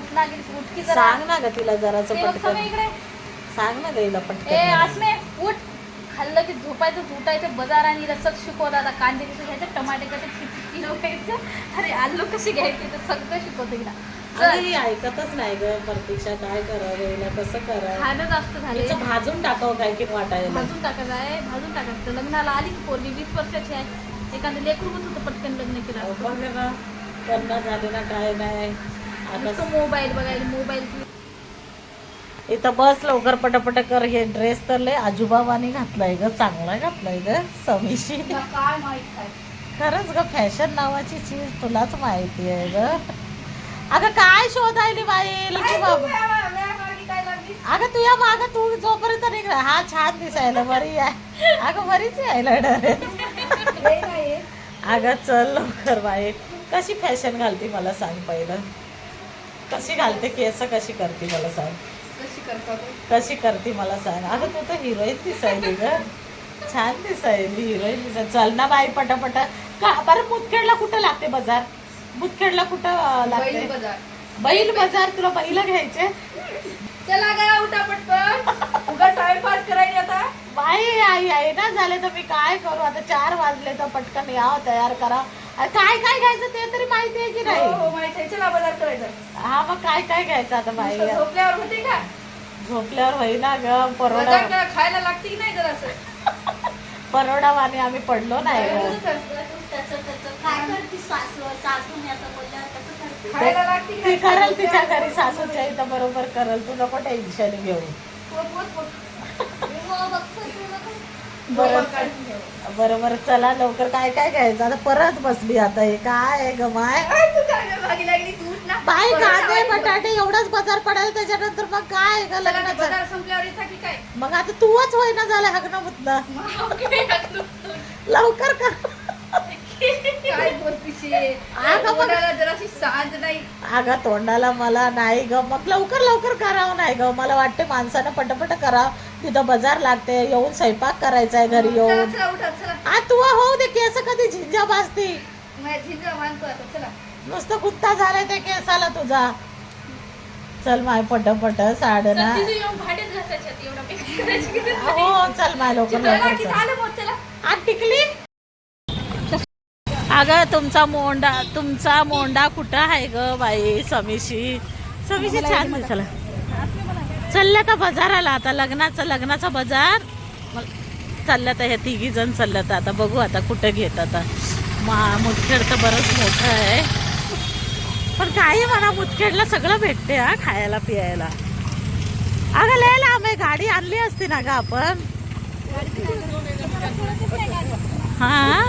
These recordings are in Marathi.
उठ ना गेली उठकी जरा. सांग ना ग तिला जराचं बघ पटकन सगळे इकडे. सांग ना ग हिला ए पटकन आसमे उठ. खाल्लं की झोपायचं उठायचं बाजार आणि रसद शिकवत आता कांदे कसे घ्यायचे टमाटे कसे किती किलो घ्यायचं अरे आलू कसे घ्यायचे ते सगळं शिकवतं हिला. अगं चल ही ऐकतच नाही ग प्रतीक्षा काय करावं हिला कसं करावं? खाणं जास्त झाले भाजून टाकावं काय की वाटायला? भाजून टाकायचं आहे भाजून टाकायचं लग्नाला आली की पोरगी वीस वर्षाची आहे. एखादं लेकरू पण होतं पटकन लग्न केलं असतं. बघ ना करणं झाले ना काय नाही. नुसतं मोबाईल बघायला मोबाईल इथं बस लवकर पटापट कर. हे ड्रेस तर लय आजूबाबाने घातलाय ग चांगला घातलाय ग समीशी. काय माहीत काय खरंच ग फॅशन नावाची चीज तुलाच माहिती आहे ग. अगं काय शोधायली बाई लकी बाबा? अगं तुझ्या माग तू जोपर्यंत निघला हा छान दिसायला बरी आहे. अगं बरीच यायला डरे अगं चल लवकर बाई. कशी फॅशन घालते मला सांग पहिलं. कशी घालते केस कशी करते मला सांग. कशी करता कशी करते मला सांग. अगं तू तर हिरोईन दिसायली ग. छान दिसायली हिरोईन दिसाय चल ना बाई पटापट. का बरं मुदखेडला कुठं लागते बाजार? मुदखेडला कुठं लागते? बाजार. बैल बाजार तुला बैल घ्यायचे? चला गा उठा पटकन. उगा टाइमपास करायची आता. बाई आई आई ना झाले तर मी काय करू? आता चार वाजले तर पटकन यावं तयार करा. काय काय घ्यायचं ते तरी माहिती आहे की हो नाही? हो माहिती आहे. चला बाजार करायचा. हा मग काय काय घ्यायचं आता बाई? नुसतं झोपल्यावर होते का? झोपल्यावर होईना ग करा, खायला लागते की नाही जरा परोडावाने आम्ही पडलो नाही ग. खायला लागते की ती नाही. करल तिच्या घरी सासूच्या इथं बरोबर करल. तू नको टेन्शन घेऊ पोट, पोट, पोट. बरं. बरोबर चला लवकर. काय काय घ्यायचं आता परत बसली आता हे. काय ग माय? ना. परत कांदे. बटाटे एवढाच बाजार पडायला त्याच्यानंतर मग काय ग ना, लग्नाचं? की मग आता तूच होईना झालं हगणं मुतलं लवकर नाही. अगं तोंडाला मला नाही ग. मग लवकर लवकर करावं नाही ग. मला वाटते माणसानं पटपट करावं. तिथं बाजार लागते येऊन स्वयंपाक करायचा आहे घरी येऊन. तू होऊ दे केस कधी झिंजा चला. नुसतं गुत्ता झालाय त्या केसाला तुझा. चल माय पट पट गरज नाही. हो चल माय लवकर चला, लवकर की चल. झालं मग, चला. आत टिकली? अगं तुमचा मोंडा तुमचा मोंडा कुठं आहे ग बाई समीशी? समीशी छान दिसला. चालल्या का बाजाराला? आता लग्नाचा लग्नाचा बाजार? चाललं चालल्या तर ह्या तिघी जण तर आता बघू आता कुठं घेत आता. मा मुदखेड तर बरंच मोठं आहे. पण काही म्हणा मुदखेडला सगळं भेटते हा खायला पियायला. अगं लय लांब आहे. गाडी आणली असती ना ग आपण. हा?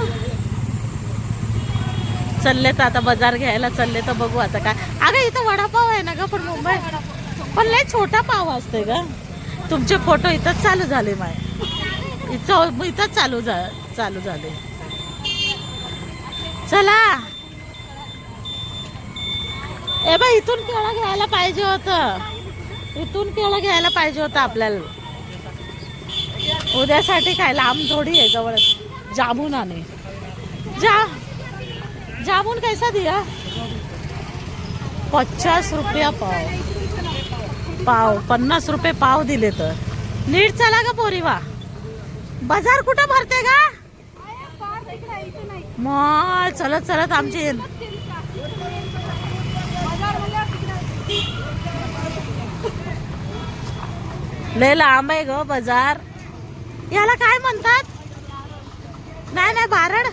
चालले तर आता बाजार घ्यायला चालले तर बघू आता काय. अगं इथं वडापाव आहे ना ग पण मुंबई पण लय छोटा पाव असते का तुमचे फोटो इथंच चालू झाले माय. इथं इथंच चालू झा चालू झाले. चला. ए बा इथून केळं घ्यायला पाहिजे होतं. इथून केळं घ्यायला पाहिजे होतं आपल्याला. उद्यासाठी काय लांब थोडी आहे जवळ जामून आणे. जा. जामुन कैसा दिया? पचास रुपया पाव. पाव पन्नास रुपये पाव दिले तर. नीट चला का पोरी वा. बाजार कुठं भरते का मग चलत चलत आमची लय लांब आहे ग बाजार. याला काय म्हणतात? नाही नाही बारड.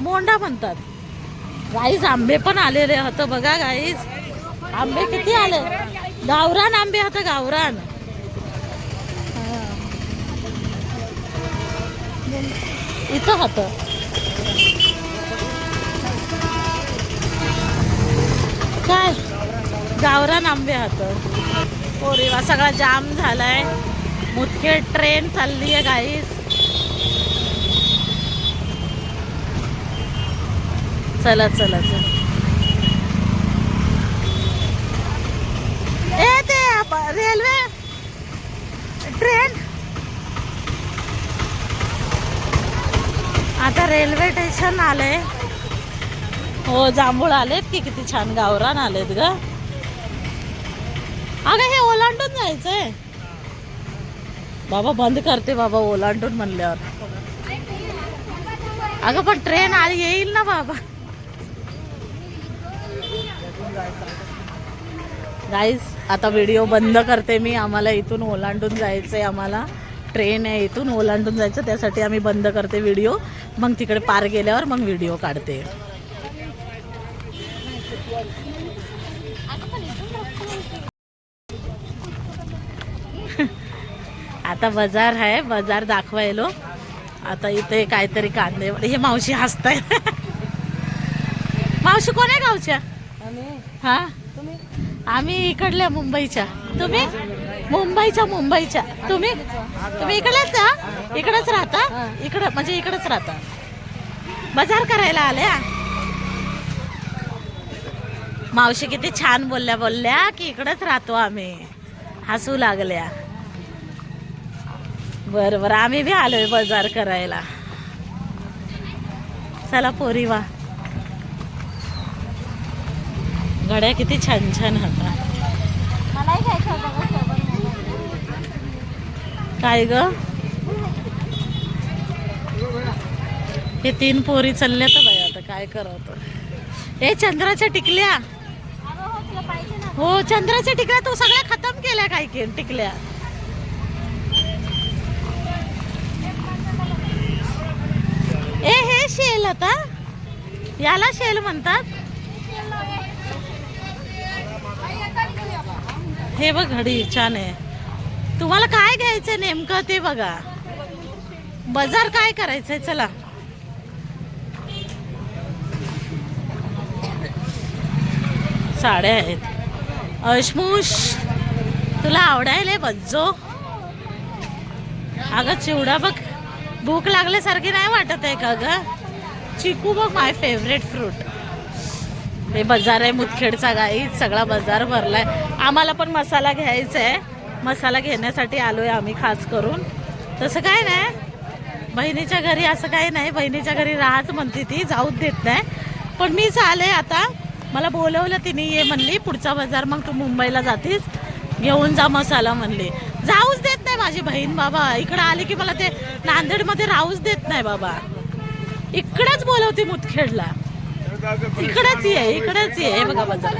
मोंडा म्हणतात. गाईज आंबे पण आलेले होतं बघा गाईज आंबे किती आले? गावरान आंबे आता गावरान. इथं होतं. काय? गावरान आंबे होतं. पोरीवा सगळा जाम झालाय. मुदखेड ट्रेन चालली आहे गाईस चला चला चला ए ते आप- रेल्वे ट्रेन आता रेल्वे स्टेशन आले हो जांभूळ आलेत की किती छान गावरान आलेत ग. अगं हे ओलांडून जायचंय. बाबा बंद करते बाबा ओलांडून म्हणल्यावर. अगं पण ट्रेन आली येईल ना बाबा. गाईस आता व्हिडिओ बंद करते मी. आम्हाला इथून ओलांडून जायचंय आम्हाला. ट्रेन आहे इथून ओलांडून जायचं त्यासाठी आम्ही बंद करते व्हिडिओ. मग तिकडे पार गेल्यावर मग व्हिडिओ काढते. आता बाजार आहे बाजार दाखवायलो. आता इथे काहीतरी कांदे हे मावशी हसताय मावशी कोण आहे गावच्या? हा? आम्ही इकडल्या मुंबईच्या. तुम्ही? मुंबईच्या मुंबईच्या. तुम्ही? तुम्ही इकडेच का इकडेच राहता? इकडं म्हणजे इकडेच राहता. बाजार करायला आल्या? मावशी किती छान बोलल्या बोलल्या की इकडेच राहतो आम्ही. हसू लागल्या. बरं बरं. आम्ही बी आलोय बाजार करायला. चला पोरी वा घड्या किती छान छान होता. काय ग? हे तीन पोरी चालल्या तर बाई आता काय करत हे चंद्राच्या टिकल्या. हो हो चंद्राच्या टिकल्या तू सगळ्या खतम केल्या काय की टिकल्या. ए हे शेल आता. याला शेल म्हणतात. हे बघ घडी छान आहे. तुम्हाला काय घ्यायचं नेमकं ते बघा. बाजार काय करायचंय चला. साड्या आहेत. अश्मुश तुला आवडायला बज्जो? अगं चिवडा बघ. भूक लागल्यासारखी नाही वाटत आहे का ग? चिकू बघ माय फेवरेट फ्रूट हे बाजार आहे मुतखेडचा गाई. सगळा बाजार भरलाय. आम्हाला पण मसाला घ्यायचा आहे. मसाला घेण्यासाठी आलो आहे आम्ही खास करून. तसं काय नाही. बहिणीच्या घरी असं काही नाही. बहिणीच्या घरी राहाच म्हणते ती जाऊच देत नाही. पण मीच आले आता. मला बोलवलं तिने ये म्हणली पुढचा बाजार मग तू मुंबईला जातीस. घेऊन जा मसाला म्हणली. जाऊच देत नाही माझी बहीण बाबा. इकडं आली की मला ते नांदेडमध्ये राहूच देत नाही बाबा. इकडंच बोलवते मुतखेडला इकडंच ये इकडंच ये. हे बघा बाजार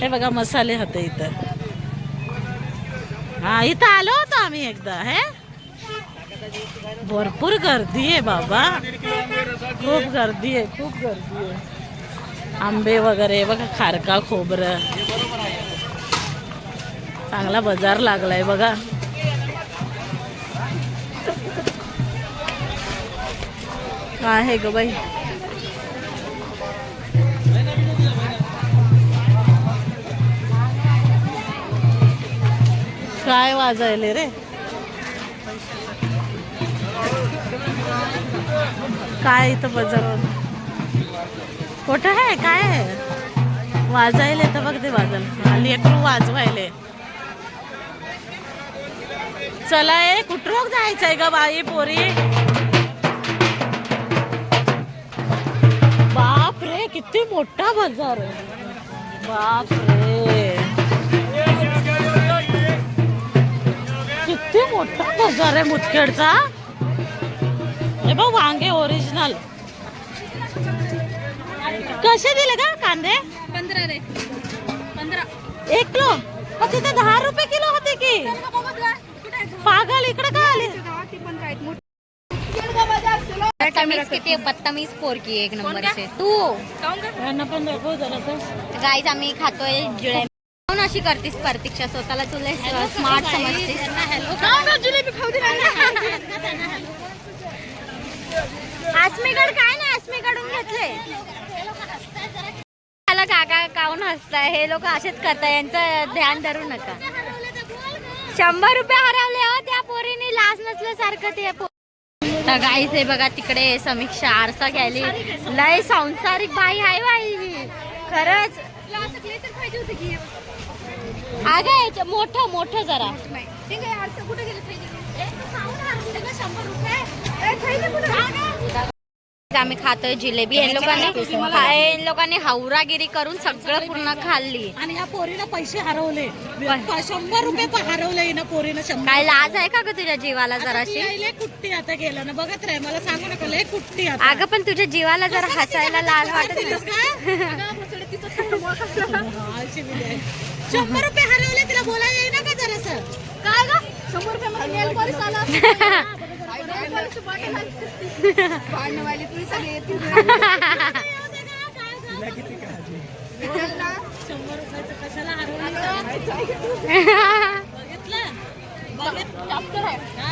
हे बघा मसाले होते इथं. हा इथं आलो होतो आम्ही एकदा हे? भरपूर गर्दी आहे बाबा. खूप गर्दी आहे खूप गर्दी आहे. आंबे वगैरे बघा खारका खोबरं. चांगला बाजार लागलाय बघा. काय आहे ग बाई? काय वाजायले रे? काय इथं बाजार कुठं आहे? काय आहे? वाजायले तर बघ ते वाजल लेकरू वाजवायले. चला ए कुठं जायचंय ग बाई पोरी? बाप रे किती मोठा बाजार आहे. बाप रे. किती मोठा बाजार आहे मुदखेडचा. हे बघ वांगे ओरिजिनल कसे दिले का कांदे? पंधरा रे. पंधरा. एक किलो? तिथे दहा रुपये किलो होते की? पागल इकडे का आले? बदतमीज किती बदतमीज पोरकी एक नंबरचे. तू. यांना पण दाखव जरा गाईज आम्ही खातोय जिळे कोण अशी करतीस प्रतीक्षा स्वतःला तुला स्मार्ट समजतीस. आसमीकड काय नाही आसमीकडून घेतले काका काऊन हसताय? हे लोक असेच करताय. यांचं ध्यान धरू नका. शंभर रुपये हरवले हो त्या पोरीने. लाज नसल्यासारखं ते तर गाईच आहे बघा तिकडे समीक्षा आरसा घ्यायली. लय संसारिक बाई आहे बाई ही. खरंच. अगं याच्या- मोठं मोठं जरा. आम्ही खातोय जिलेबी. या लोकांनी हा- लोकांनी हावरागिरी करून सगळं पूर्ण खाल्ली. आणि या पोरीनं पैसे हरवले. शंभर रुपये हरवले हिनं पोरीनं शंभर काय लाज आहे का ग तुझ्या जीवाला जराशी? कुट्टी आता गेलं ना बघत राह मला सांगू नका लय कुट्टी आता. अगं पण तुझ्या जीवाला जरा हसायला लाज वाटत शंभर रुपये हरवले तिला बोलायला येईना का जरासं? काय ग? शंभर रुपये मध्ये नेल पॉलिश आला भांडणवाली तुम्ही सगळे येतील शंभर रुपयाचं कशाला हरवलं बघितलं? चॅप्टर आहे. हा.